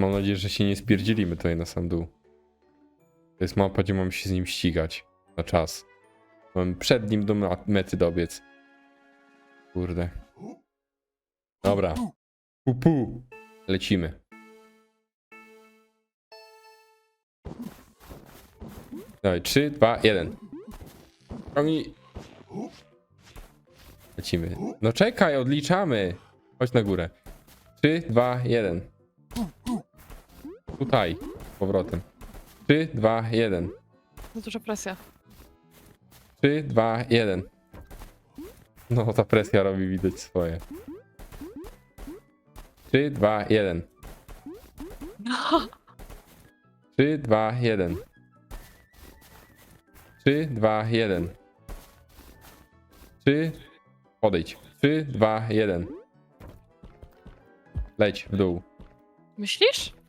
Mam nadzieję, że się nie spierdzielimy tutaj na sam dół. To jest mapa, gdzie mamy się z nim ścigać. Na czas. Mamy przed nim do mety dobiec. Kurde. Dobra. Pu, pu. Lecimy. Dawaj, 3, 2, 1. Ciągnij. Lecimy. No czekaj, odliczamy. Chodź na górę. 3, 2, 1. Tutaj. Z powrotem. 3, 2, 1. Za duża presja. 3, 2, 1. No, ta presja robi widać swoje. 3, 2, 1. 3, 2, 1. 3, 2, 1. 3, podejdź. 3, 2, 1. Leć w dół. Myślisz?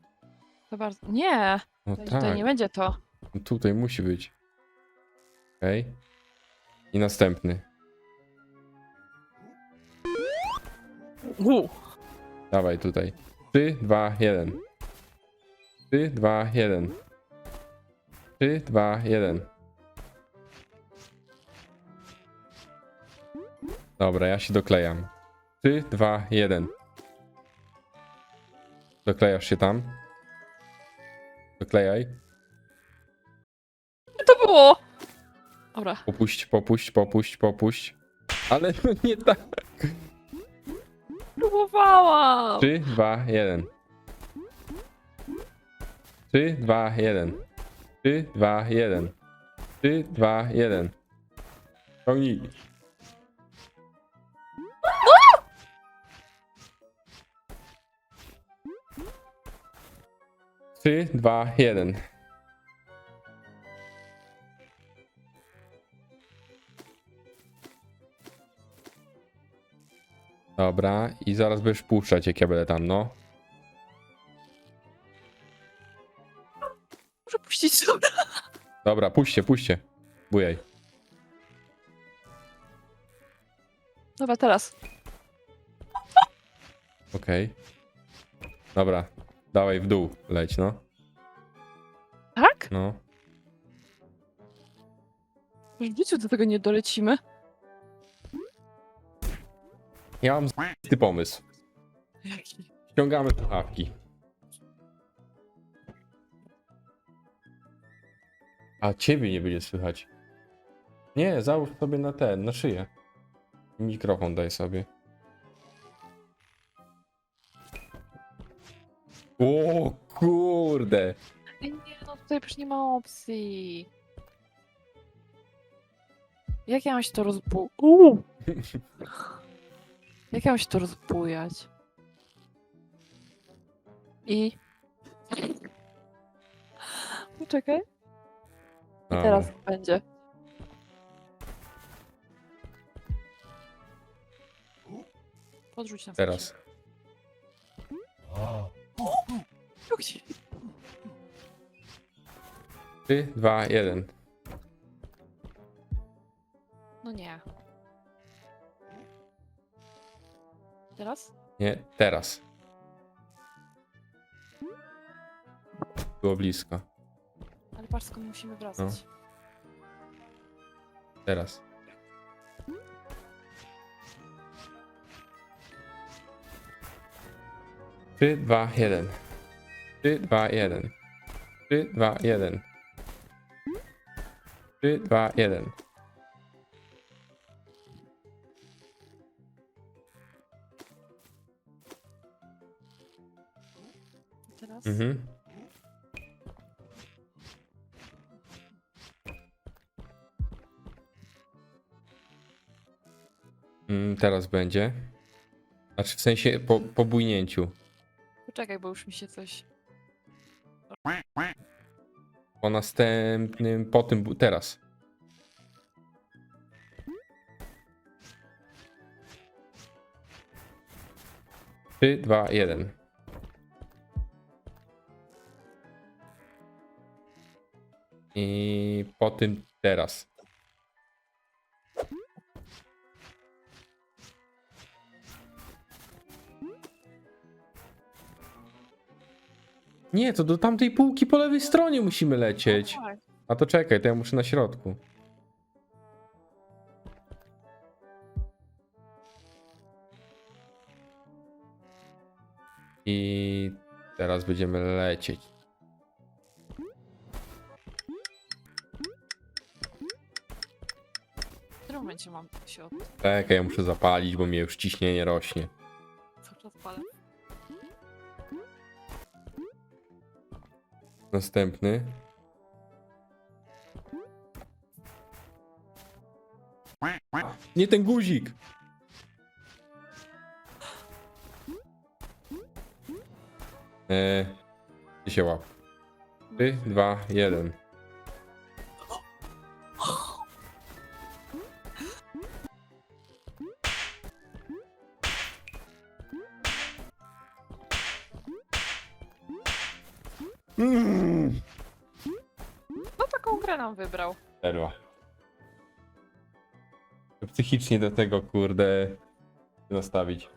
To bardzo... Nie, No tutaj tak, nie będzie to. tutaj musi być. Okej. I następny. U. Dawaj tutaj. 3, 2, 1. 3, 2, 1. 3, 2, 1. Dobra, ja się doklejam. 3, 2, 1. Doklejasz się tam? Doklejaj. Co to było? Dobra. Popuść, popuść, popuść, popuść. Ale no nie tak. Próbowałam. 3, 2, 1. 3, 2, 1. 3, 2, 1. 3, 2, 1. Ciągnij. Trzy, dwa, jeden. Dobra, i zaraz będziesz puszczać, jak ja będę tam, no. Muszę puścić dobra. Dobra, puśćcie, puśćcie. Bujaj. Dobra, teraz. Okej. Dobra, dawaj w dół, leć, no. Tak? No. W życiu do tego nie dolecimy. Ja mam ty pomysł. Jaki? Ściągamy słuchawki. A ciebie nie będzie słychać. Nie, załóż sobie na ten, na szyję. Mikrofon daj sobie. Kurde. Nie, no tutaj przecież nie ma opcji. Jak ja mam się to rozbu... Uuu. Jak ja mam się to rozbujać? I... Poczekaj. I Dobra. teraz będzie. Podrzuć na Teraz. Gdzie? 3, 2, 1. No nie. Teraz? Nie, teraz. Było blisko. Ale patrz skąd musimy wracać. Teraz. Trzy, dwa, jeden. Trzy, dwa, jeden. Trzy, dwa, jeden. Trzy, dwa, jeden. Teraz? Mhm. Mm, teraz będzie. Znaczy w sensie po, po bujnięciu. Poczekaj, bo już mi się coś... Po następnym, po tym, teraz. Trzy, dwa, jeden. I po tym teraz. Nie, to do tamtej półki po lewej stronie musimy lecieć. Tak. A to czekaj, to ja muszę na środku. I teraz będziemy lecieć. W którym momencie mam się od... Czekaj, ja muszę zapalić, bo mnie już ciśnienie rośnie. cały czas palę? Następny. Nie ten guzik! Eee, się łap? 3, 2, 1. Mm. No taką grę nam wybrał. Perła. Psychicznie do tego, kurde, nastawić.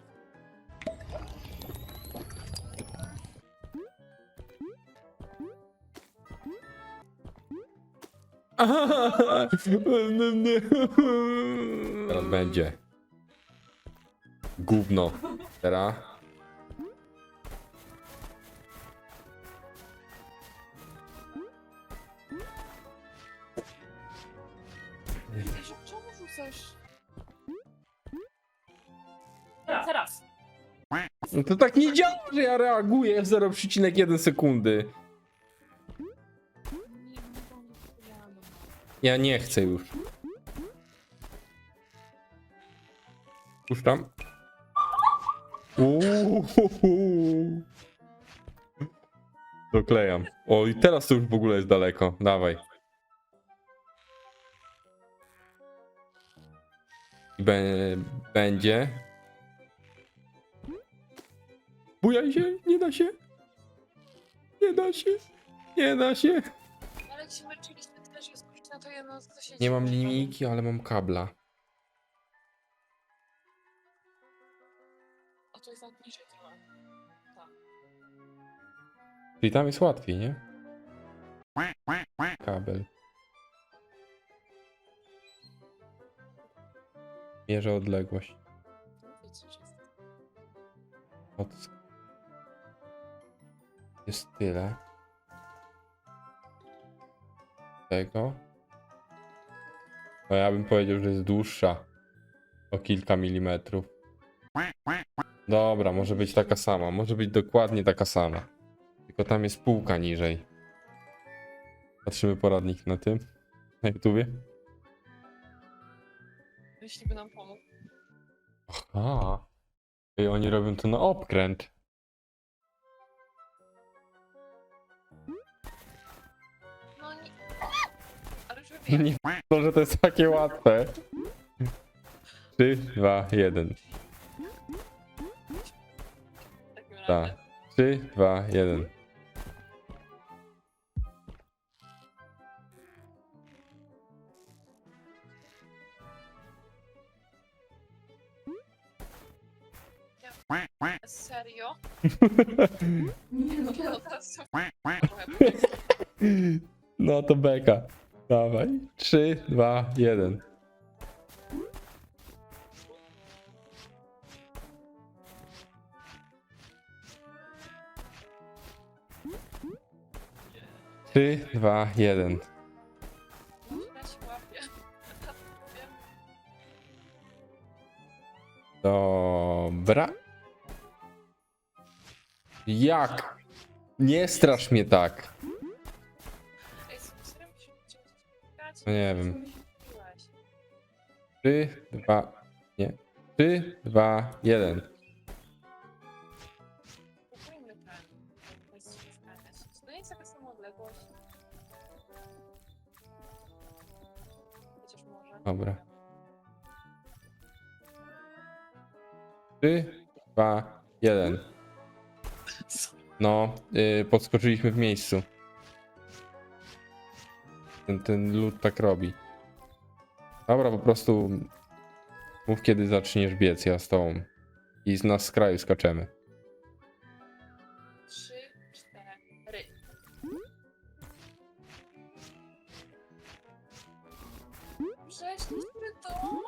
Teraz będzie. Gówno. Teraz. Jezu, Czemu rzucasz? Teraz, teraz. No to tak nie działa, że ja reaguję w 0,1 sekundy. Nie, nie mam planu. Ja nie chcę już. Puszczam. Uuuu. Doklejam. O, i teraz to już w ogóle jest daleko. Dawaj. Będzie. Bujaj się, nie da się. Nie da się. Nie da się. Ale jak się męczyliśmy tyle, że jest na to jedno, co się Nie dzieje. mam linijki, ale mam kabla. A to jest bliżej trochę. Tak. Czyli tam jest łatwiej, nie? Kabel. Mierzę odległość. Od... Jest tyle. Tego. No ja bym powiedział, że jest dłuższa. O kilka milimetrów. Dobra, może być taka sama. Może być dokładnie taka sama. Tylko tam jest półka niżej. Patrzymy poradnik na tym. Na YouTubie. Jeśli by nam pomógł. Aha. I oni robią to na obkręt. No nie. Ale już wiem. Nie to, że to jest takie łatwe. 3, 2, 1. w takim razie. Tak. 3, 2, 1. Serio? Nie no, teraz trochę. No to beka. Dawaj. 3, 2, 1. Trzy, dwa, jeden. Dobra. Jak? Nie strasz mnie tak. No nie wiem. 3, 2, nie. 3, 2, 1. Kupujmy ten. To jest się zganiać. Czy to nie jest jakaś sama odległość? Chociaż może. Dobra. 3, 2, 1. No, yy, podskoczyliśmy w miejscu. Ten, ten tak robi. Dobra, po prostu mów kiedy zaczniesz biec, ja z tobą. I z nas z kraju skaczemy. Trzy, cztery. Przeszliśmy to.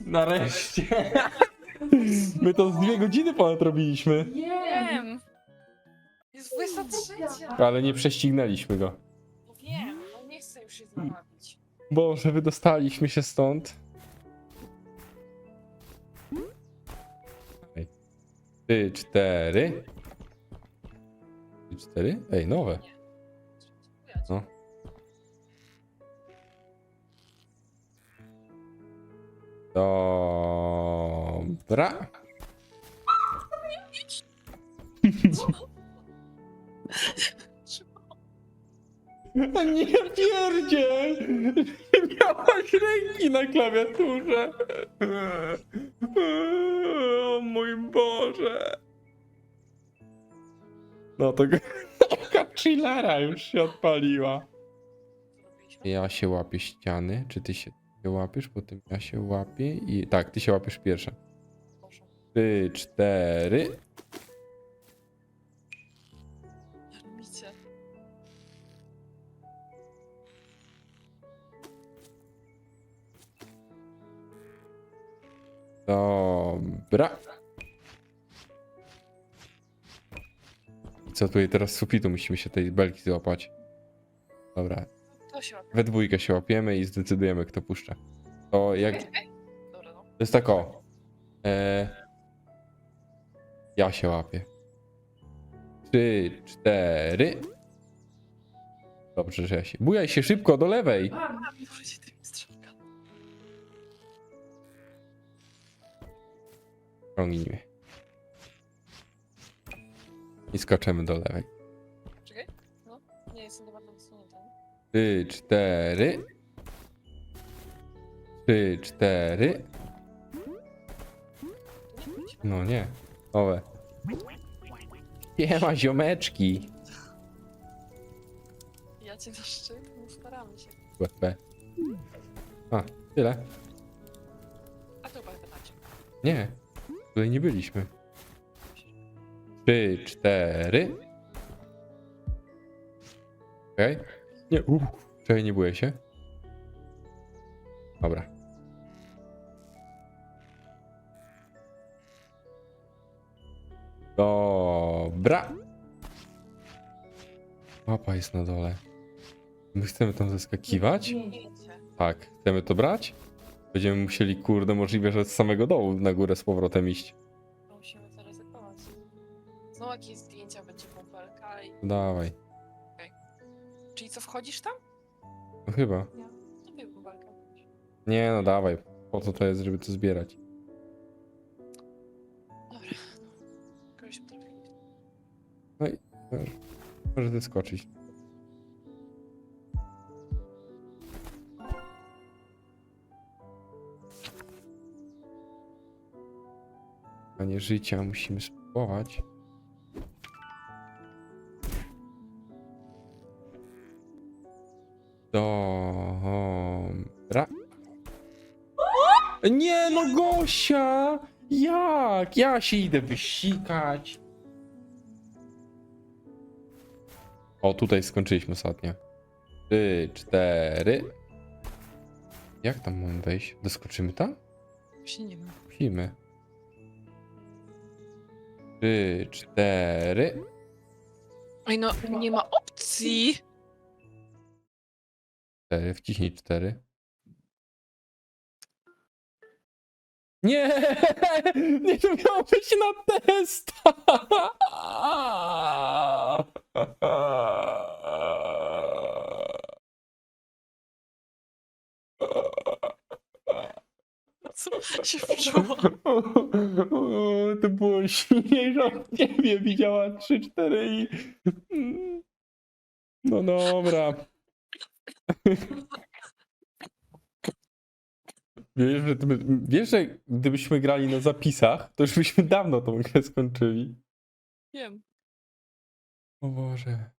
Nareszcie. My to z dwie godziny ponad robiliśmy. Wiem. Jest 23. Ale nie prześcignęliśmy go. No wiem, no nie chcę już się zabawić. Boże, wydostaliśmy się stąd. Ej. Trzy, cztery. Trzy, cztery? Ej, nowe. No. Dobra. A nie pierdziel! Nie miałaś ręki na klawiaturze. O mój Boże. No to taka chillera już się odpaliła. Ja się łapię ściany. Czy ty się się łapiesz? Potem ja się łapię i... Tak, ty się łapiesz pierwsza. Trzy, cztery. Robicie. Dobra. I co tutaj teraz z sufitu musimy się tej belki złapać. Dobra. To się łapie. We dwójkę się łapiemy i zdecydujemy kto puszcza. To jak... Dobra, no. To jest tak o. E... Ja się łapię. Trzy, cztery. Dobrze, że ja się... Bujaj się szybko do lewej. A, mi wchodzi tymi strzałkami. Ciągnij mnie. I skaczemy do lewej. Czekaj. No, nie jestem do bardzo wysunięta. Trzy, cztery. Trzy, cztery. No nie. Owe. Nie ma ziomeczki. Ja cię na szczyt, no staramy się. Łe. A, tyle. A tu pamiętacie. Nie. Tutaj nie byliśmy. Trzy, cztery. Okej. Nie, uff. Czekaj, nie boję się. Dobra. Dobra. Mapa jest na dole. My chcemy tam zeskakiwać? Tak. Chcemy to brać? Będziemy musieli, kurde, możliwe, że z samego dołu na górę z powrotem iść. Musimy zaryzykować. Znowu jakieś zdjęcia, będzie bąbelka i... Dawaj. Czyli co, wchodzisz tam? No chyba. Bąbelka. Nie, no dawaj. Po co to jest, żeby to zbierać? Może wyskoczyć. Panie życia musimy spróbować. Dobra. Nie no Gosia! Jak? Ja się idę wysikać. O, tutaj skończyliśmy ostatnio. Trzy, cztery. Jak tam mam wejść? Doskoczymy tam? Właśnie nie wiem. Musimy. Trzy, cztery. Ej, no nie ma opcji! Cztery, wciśnij cztery. Nie! Nie to miało być na testa! Co się wczuło? To było silniejsze od ciebie. Widziała 3-4 i... No dobra. Wiesz że, wiesz, że gdybyśmy grali na zapisach, to już byśmy dawno tą grę skończyli. Wiem. O Boże.